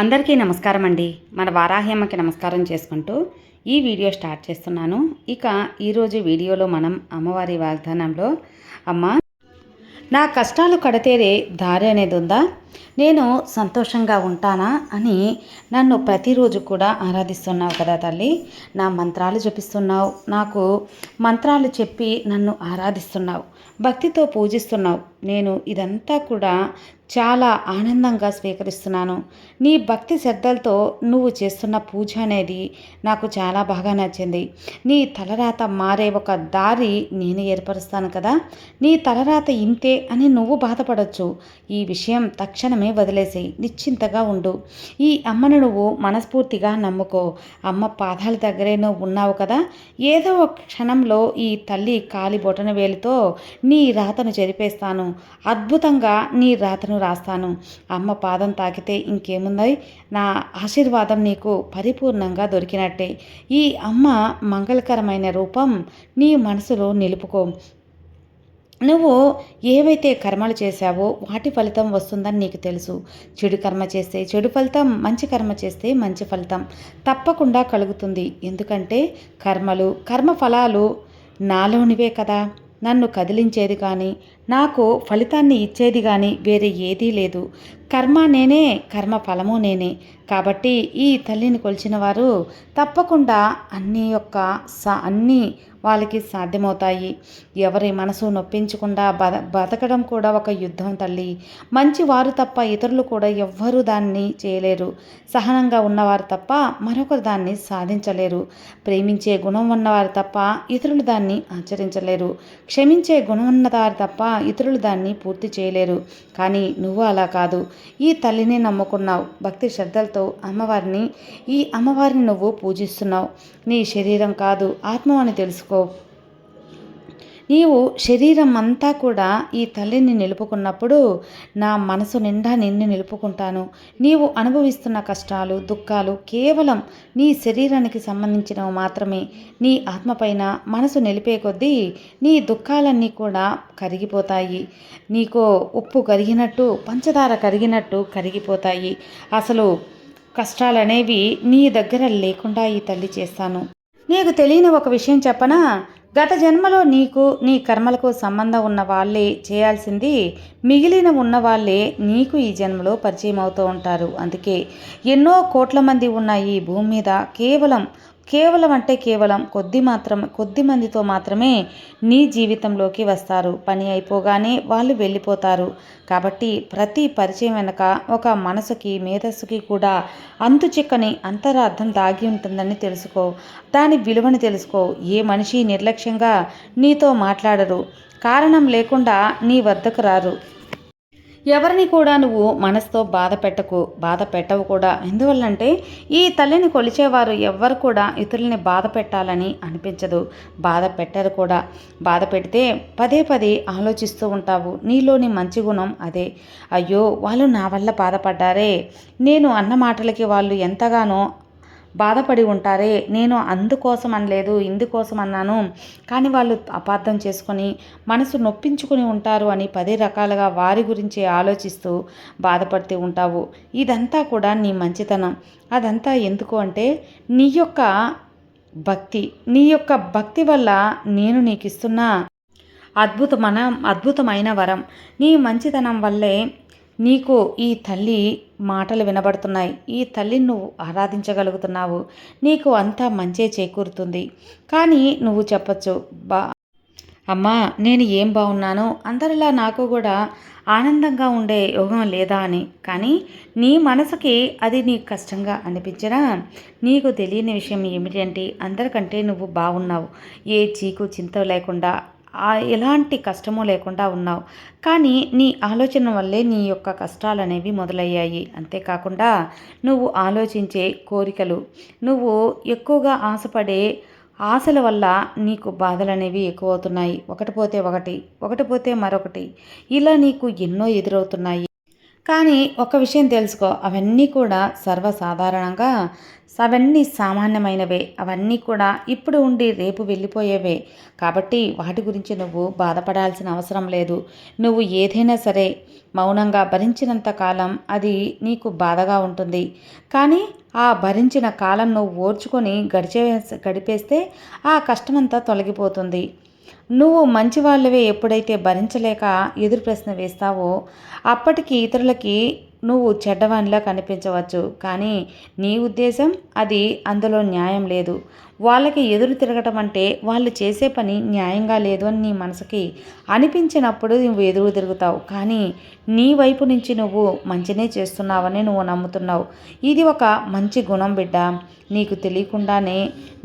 అందరికీ నమస్కారం అండి. మన వారాహ్యమ్మకి నమస్కారం చేసుకుంటూ ఈ వీడియో స్టార్ట్ చేస్తున్నాను. ఇక ఈరోజు వీడియోలో మనం అమ్మవారి వాగ్దానంలో అమ్మ నా కష్టాలు కడతేరే దారి అనేది ఉందా? నేను సంతోషంగా ఉంటానా అని నన్ను ప్రతిరోజు కూడా ఆరాధిస్తున్నావు కదా తల్లి. నా మంత్రాలు చూపిస్తున్నావు నాకు మంత్రాలు చెప్పి నన్ను ఆరాధిస్తున్నావు. భక్తితో పూజిస్తున్నావు. నేను ఇదంతా కూడా చాలా ఆనందంగా స్వీకరిస్తున్నాను. నీ భక్తి శ్రద్ధలతో నువ్వు చేస్తున్న పూజ అనేది నాకు చాలా బాగా నచ్చింది. నీ తలరాత మారే ఒక దారి నేను ఏర్పరుస్తాను కదా? నీ తలరాత ఇంతే అని నువ్వు బాధపడవచ్చు ఈ విషయం తక్షణమే వదిలేసేయి. నిశ్చింతగా ఉండు. ఈ అమ్మను నువ్వు మనస్ఫూర్తిగా నమ్ముకో. అమ్మ పాదాల దగ్గరే నువ్వు ఉన్నావు కదా? ఏదో ఒక క్షణంలో ఈ తల్లి కాలి బొటన వేలుతో నీ రాతను చెరిపేస్తాను అద్భుతంగా నీ రాతను రాస్తాను. అమ్మ పాదం తాకితే ఇంకేముంది? నా ఆశీర్వాదం నీకు పరిపూర్ణంగా దొరికినట్టే. ఈ అమ్మ మంగళకరమైన రూపం నీ మనసులో నిలుపుకో. నువ్వు ఏవైతే కర్మలు చేశావో వాటి ఫలితం వస్తుందని నీకు తెలుసు. చెడు కర్మ చేస్తే చెడు ఫలితం మంచి కర్మ చేస్తే మంచి ఫలితం. తప్పకుండా కలుగుతుంది. ఎందుకంటే కర్మలు కర్మ ఫలాలు నాలోనివే కదా. నన్ను కదిలించేది కానీ నాకు ఫలితాన్ని ఇచ్చేది కానీ వేరే ఏదీ లేదు. కర్మ నేనే కర్మ ఫలము నేనే. కాబట్టి ఈ తల్లిని కొలిచిన వారు తప్పకుండా అన్ని యొక్క స అన్నీ వాళ్ళకి సాధ్యమవుతాయి. ఎవరి మనసు నొప్పించకుండా బత బతకడం కూడా ఒక యుద్ధం తల్లి. మంచి వారు తప్ప ఇతరులు కూడా ఎవ్వరూ దాన్ని చేయలేరు. సహనంగా ఉన్నవారు తప్ప మరొకరు దాన్ని సాధించలేరు. ప్రేమించే గుణం ఉన్నవారు తప్ప ఇతరులు దాన్ని ఆచరించలేరు. క్షమించే గుణం ఉన్నవారు తప్ప ఇతరులు దాన్ని పూర్తి చేయలేరు. కానీ నువ్వు అలా కాదు. ఈ తల్లిని నమ్ముకున్నావు. భక్తి శ్రద్ధలతో అమ్మవారిని ఈ అమ్మవారిని నువ్వు పూజిస్తున్నావు. నీ శరీరం కాదు ఆత్మ అని తెలుసుకో. నీవు శరీరం అంతా కూడా ఈ తల్లిని నిలుపుకున్నప్పుడు నా మనసు నిండా నిన్ను నిలుపుకుంటాను. నీవు అనుభవిస్తున్న కష్టాలు దుఃఖాలు కేవలం నీ శరీరానికి సంబంధించినవి మాత్రమే. నీ ఆత్మపైన మనసు నిలిపే కొద్దీ నీ దుఃఖాలన్నీ కూడా కరిగిపోతాయి. నీకు ఉప్పు కరిగినట్టు పంచదార కరిగినట్టు కరిగిపోతాయి. అసలు కష్టాలనేవి నీ దగ్గర లేకుండా ఈ తల్లి చేస్తాను. నీకు తెలియని ఒక విషయం చెప్పనా? గత జన్మలో నీకు నీ కర్మలకు సంబంధం ఉన్న వాళ్ళే చేయాల్సింది మిగిలిన ఉన్న వాళ్ళే నీకు ఈ జన్మలో పరిచయం అవుతూ ఉంటారు. అందుకే ఎన్నో కోట్ల మంది ఉన్న ఈ భూమి మీద కేవలం కేవలం అంటే కేవలం కొద్ది మాత్రం కొద్ది మందితో మాత్రమే నీ జీవితంలోకి వస్తారు. పని అయిపోగానే వాళ్ళు వెళ్ళిపోతారు. కాబట్టి ప్రతి పరిచయం వెనక ఒక మనసుకి మేధస్సుకి కూడా అంతు చిక్కని అంతరార్థం దాగి ఉంటుందని తెలుసుకో. దాని విలువని తెలుసుకో. ఏ మనిషి నిర్లక్ష్యంగా నీతో మాట్లాడరు. కారణం లేకుండా నీ వద్దకు రారు. ఎవరిని కూడా నువ్వు మనసుతో బాధ పెట్టకు బాధ పెట్టవు కూడా. ఎందువల్లంటే ఈ తల్లిని కొలిచేవారు ఎవ్వరు కూడా ఇతరులని బాధ పెట్టాలని అనిపించదు. బాధ పెట్టరు కూడా. బాధ పెడితే పదే పదే ఆలోచిస్తూ ఉంటావు. నీలోని మంచి గుణం అదే. అయ్యో వాళ్ళు నా వల్ల బాధపడ్డారే. నేను అన్న మాటలకి వాళ్ళు ఎంతగానో బాధపడి ఉంటారే నేను అందుకోసం అనలేదు ఇందుకోసం అన్నాను. కానీ వాళ్ళు అపార్థం చేసుకొని మనసు నొప్పించుకుని ఉంటారు అని పది రకాలుగా వారి గురించి ఆలోచిస్తూ బాధపడుతూ ఉంటావు. ఇదంతా కూడా నీ మంచితనం. అదంతా ఎందుకు అంటే నీ యొక్క భక్తి నీ యొక్క భక్తి వల్ల నేను నీకు ఇస్తున్న అద్భుతమైన అద్భుతమైన వరం. నీ మంచితనం వల్లే నీకు ఈ తల్లి మాటలు వినబడుతున్నాయి. ఈ తల్లిని నువ్వు ఆరాధించగలుగుతున్నావు. నీకు అంతా మంచే చేకూరుతుంది. కానీ నువ్వు చెప్పచ్చు బా అమ్మా నేను ఏం బాగున్నాను అందరిలా నాకు కూడా ఆనందంగా ఉండే యోగం లేదా అని. కానీ నీ మనసుకి అది నీకు కష్టంగా అనిపించినా నీకు తెలియని విషయం ఏమిటంటే అందరికంటే నువ్వు బాగున్నావు ఏ చీకు చింత లేకుండా ఎలాంటి కష్టము లేకుండా ఉన్నావు. కానీ నీ ఆలోచన వల్లే నీ యొక్క కష్టాలు అనేవి మొదలయ్యాయి. అంతేకాకుండా నువ్వు ఆలోచించే కోరికలు నువ్వు ఎక్కువగా ఆశపడే ఆశల వల్ల నీకు బాధలు అనేవి ఎక్కువ అవుతున్నాయి ఒకటి పోతే ఒకటి ఒకటి పోతే మరొకటి. ఇలా నీకు ఎన్నో ఎదురవుతున్నాయి. కానీ ఒక విషయం తెలుసుకో అవన్నీ కూడా సర్వసాధారణంగా అవన్నీ సామాన్యమైనవే అవన్నీ కూడా ఇప్పుడు ఉండి రేపు వెళ్ళిపోయేవే. కాబట్టి వాటి గురించి నువ్వు బాధపడాల్సిన అవసరం లేదు. నువ్వు ఏదైనా సరే మౌనంగా భరించినంత కాలం అది నీకు బాధగా ఉంటుంది. కానీ ఆ భరించిన కాలం నువ్వు ఓర్చుకొని గడిచే గడిపేస్తే ఆ కష్టమంతా తొలగిపోతుంది. నువ్వు మంచి వాళ్ళవే ఎప్పుడైతే భరించలేక ఎదురు ప్రశ్న వేస్తావో అప్పటికి ఇతరులకి నువ్వు చెడ్డవానిలా కనిపించవచ్చు. కానీ నీ ఉద్దేశం అది అందులో న్యాయం లేదు. వాళ్ళకి ఎదురు తిరగటం అంటే వాళ్ళు చేసే పని న్యాయంగా లేదు అని నీ మనసుకి అనిపించినప్పుడు నువ్వు ఎదురు తిరుగుతావు. కానీ నీ వైపు నుంచి నువ్వు మంచినే చేస్తున్నావని నువ్వు నమ్ముతున్నావు. ఇది ఒక మంచి గుణం బిడ్డ. నీకు తెలియకుండానే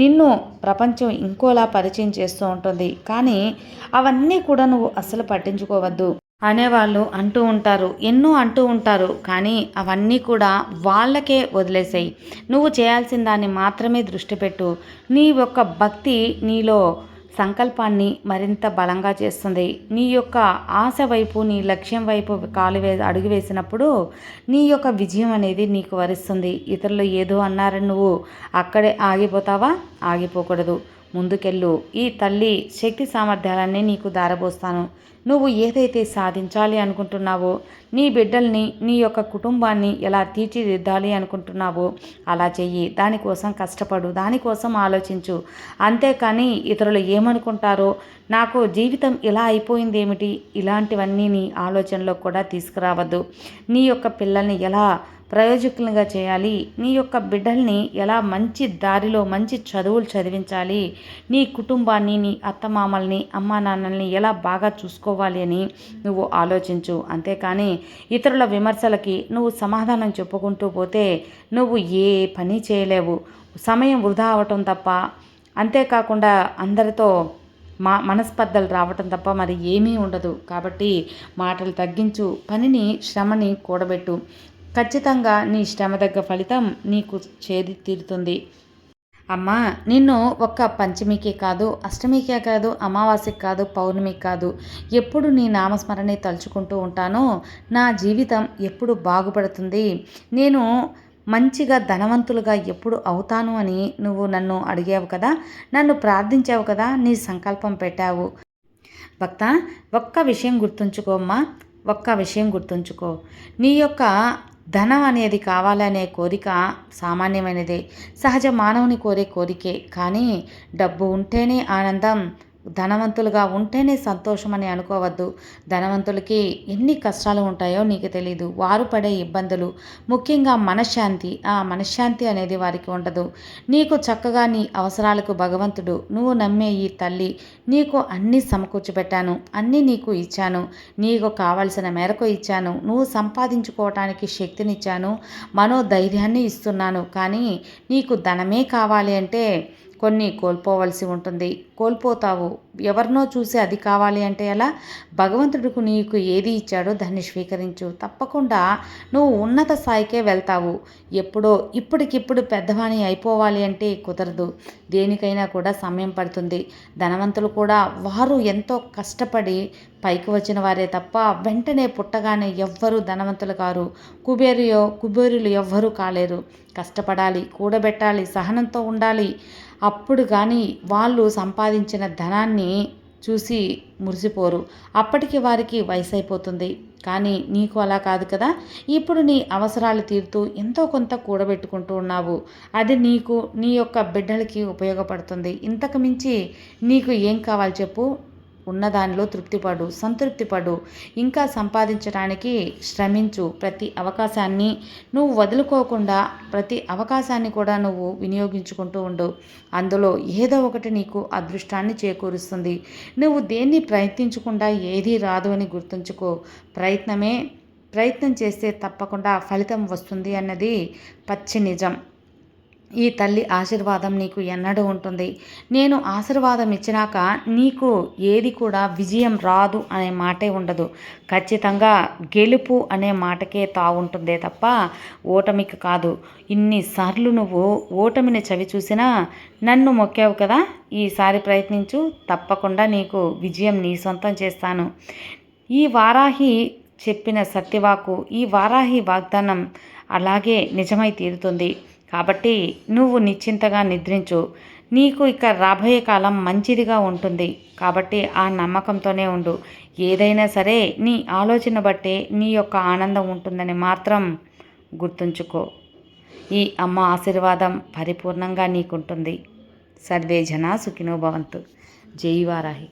నిన్ను ప్రపంచం ఇంకోలా పరిచయం చేస్తూ ఉంటుంది. కానీ అవన్నీ కూడా నువ్వు అస్సలు పట్టించుకోవద్దు. అనేవాళ్ళు అంటూ ఉంటారు ఎన్నో అంటూ ఉంటారు కానీ అవన్నీ కూడా వాళ్ళకే వదిలేసాయి. నువ్వు చేయాల్సిన దాన్ని మాత్రమే దృష్టి పెట్టు. నీ యొక్క భక్తి నీలో సంకల్పాన్ని మరింత బలంగా చేస్తుంది. నీ యొక్క ఆశ వైపు నీ లక్ష్యం వైపు కాలు వే అడుగు వేసినప్పుడు నీ యొక్క విజయం అనేది నీకు వరిస్తుంది. ఇతరులు ఏదో అన్నారని నువ్వు అక్కడే ఆగిపోతావా? ఆగిపోకూడదు. ముందుకెళ్ళు. ఈ తల్లి శక్తి సామర్థ్యాలన్నీ నీకు దారబోస్తాను. నువ్వు ఏదైతే సాధించాలి అనుకుంటున్నావో నీ బిడ్డల్ని నీ యొక్క కుటుంబాన్ని ఎలా తీర్చిదిద్దాలి అనుకుంటున్నావో అలా చెయ్యి. దానికోసం కష్టపడు దానికోసం ఆలోచించు. అంతేకాని ఇతరులు ఏమనుకుంటారో నాకు జీవితం ఇలా అయిపోయింది ఏమిటి ఇలాంటివన్నీ నీ ఆలోచనలో కూడా తీసుకురావద్దు. నీ యొక్క పిల్లల్ని ఎలా ప్రయోజకులుగా చేయాలి. నీ యొక్క బిడ్డల్ని ఎలా మంచి దారిలో మంచి చదువులు చదివించాలి? నీ కుటుంబాన్ని నీ అత్తమామల్ని అమ్మా నాన్నల్ని ఎలా బాగా చూసుకోవాలి అని నువ్వు ఆలోచించు. అంతేకాని ఇతరుల విమర్శలకి నువ్వు సమాధానం చెప్పుకుంటూ పోతే నువ్వు ఏ పని చేయలేవు. సమయం వృధా అవటం తప్ప. అంతేకాకుండా అందరితో మా మనస్పర్ధలు రావటం తప్ప మరి ఏమీ ఉండదు. కాబట్టి మాటలు తగ్గించు. పనిని శ్రమని కూడబెట్టు. ఖచ్చితంగా నీ శ్రమ దగ్గ ఫలితం నీకు చేది తీరుతుంది. అమ్మా నిన్ను ఒక్క పంచమికే కాదు అష్టమికే కాదు అమావాస్యకి కాదు పౌర్ణమికి కాదు ఎప్పుడు నీ నామస్మరణి తలుచుకుంటూ ఉంటానో నా జీవితం ఎప్పుడు బాగుపడుతుంది? నేను మంచిగా ధనవంతులుగా ఎప్పుడు అవుతాను అని నువ్వు నన్ను అడిగావు కదా నన్ను ప్రార్థించావు కదా నీ సంకల్పం పెట్టావు. భక్త ఒక్క విషయం గుర్తుంచుకోమ్మా ఒక్క విషయం గుర్తుంచుకో. నీ యొక్క ధనం అనేది కావాలనే కోరిక సామాన్యమైనదే. సహజ మానవుని కోరే కోరికే. కానీ డబ్బు ఉంటేనే ఆనందం ధనవంతులుగా ఉంటేనే సంతోషం అని అనుకోవద్దు. ధనవంతులకి ఎన్ని కష్టాలు ఉంటాయో నీకు తెలియదు వారు పడే ఇబ్బందులు ముఖ్యంగా మనశ్శాంతి. ఆ మనశ్శాంతి అనేది వారికి ఉండదు. నీకు చక్కగా నీ అవసరాలకు భగవంతుడు నువ్వు నమ్మే ఈ తల్లి నీకు అన్నీ సమకూర్చిపెట్టాను అన్నీ నీకు ఇచ్చాను నీకు కావలసిన మేరకు ఇచ్చాను నువ్వు సంపాదించుకోవటానికి శక్తినిచ్చాను మనోధైర్యాన్ని ఇస్తున్నాను. కానీ నీకు ధనమే కావాలి అంటే కొన్ని కోల్పోవలసి ఉంటుంది. కోల్పోతావు. ఎవరినో చూసి అది కావాలి అంటే ఎలా? భగవంతుడికి నీకు ఏది ఇచ్చాడో దాన్ని స్వీకరించు. తప్పకుండా నువ్వు ఉన్నత స్థాయికే వెళ్తావు. ఎప్పుడో ఇప్పటికిప్పుడు పెద్దవాణి అయిపోవాలి అంటే కుదరదు. దేనికైనా కూడా సమయం పడుతుంది. ధనవంతులు కూడా వారు ఎంతో కష్టపడి పైకి వచ్చిన వారే తప్ప వెంటనే పుట్టగానే ఎవ్వరూ ధనవంతులు కారు. కుబేరియో కుబేరులు ఎవ్వరూ కాలేరు. కష్టపడాలి కూడబెట్టాలి సహనంతో ఉండాలి. అప్పుడు కానీ వాళ్ళు సంపాదించిన ధనాన్ని చూసి మురిసిపోరు. అప్పటికి వారికి వయసు అయిపోతుంది కానీ నీకు అలా కాదు కదా? ఇప్పుడు నీ అవసరాలు తీరుతూ ఎంతో కొంత కూడబెట్టుకుంటూ ఉన్నావు. అది నీకు నీ యొక్క బిడ్డలకి ఉపయోగపడుతుంది. ఇంతకు మించి నీకు ఏం కావాలి చెప్పు? ఉన్నదానిలో తృప్తిపడు సంతృప్తిపడు. ఇంకా సంపాదించడానికి శ్రమించు. ప్రతి అవకాశాన్ని నువ్వు వదులుకోకుండా ప్రతి అవకాశాన్ని కూడా నువ్వు వినియోగించుకుంటూ ఉండు. అందులో ఏదో ఒకటి నీకు అదృష్టాన్ని చేకూరుస్తుంది. నువ్వు దేన్ని ప్రయత్నించకుండా ఏదీ రాదు అని గుర్తుంచుకో. ప్రయత్నమే ప్రయత్నం చేస్తే తప్పకుండా ఫలితం వస్తుంది అన్నది పచ్చి నిజం. ఈ తల్లి ఆశీర్వాదం నీకు ఎన్నడూ ఉంటుంది. నేను ఆశీర్వాదం ఇచ్చినాక నీకు ఏది కూడా విజయం రాదు అనే మాటే ఉండదు. ఖచ్చితంగా గెలుపు అనే మాటకే తావుంటుందే తప్ప ఓటమికి కాదు. ఇన్నిసార్లు నువ్వు ఓటమిని చవి చూసినా నన్ను మొక్కావు కదా. ఈసారి ప్రయత్నించు తప్పకుండా నీకు విజయం నీ సొంతం చేస్తాను. ఈ వారాహి చెప్పిన సత్యవాకు ఈ వారాహి వాగ్దానం అలాగే నిజమై తీరుతుంది. కాబట్టి నువ్వు నిశ్చింతగా నిద్రించు. నీకు ఇక రాబోయే కాలం మంచిదిగా ఉంటుంది. కాబట్టి ఆ నమ్మకంతోనే ఉండు. ఏదైనా సరే నీ ఆలోచన బట్టే నీ యొక్క ఆనందం ఉంటుందని మాత్రం గుర్తుంచుకో. ఈ అమ్మ ఆశీర్వాదం పరిపూర్ణంగా నీకుంటుంది. సర్వే జన సుఖినోభవంతు జైవారాహి జై వారాహి.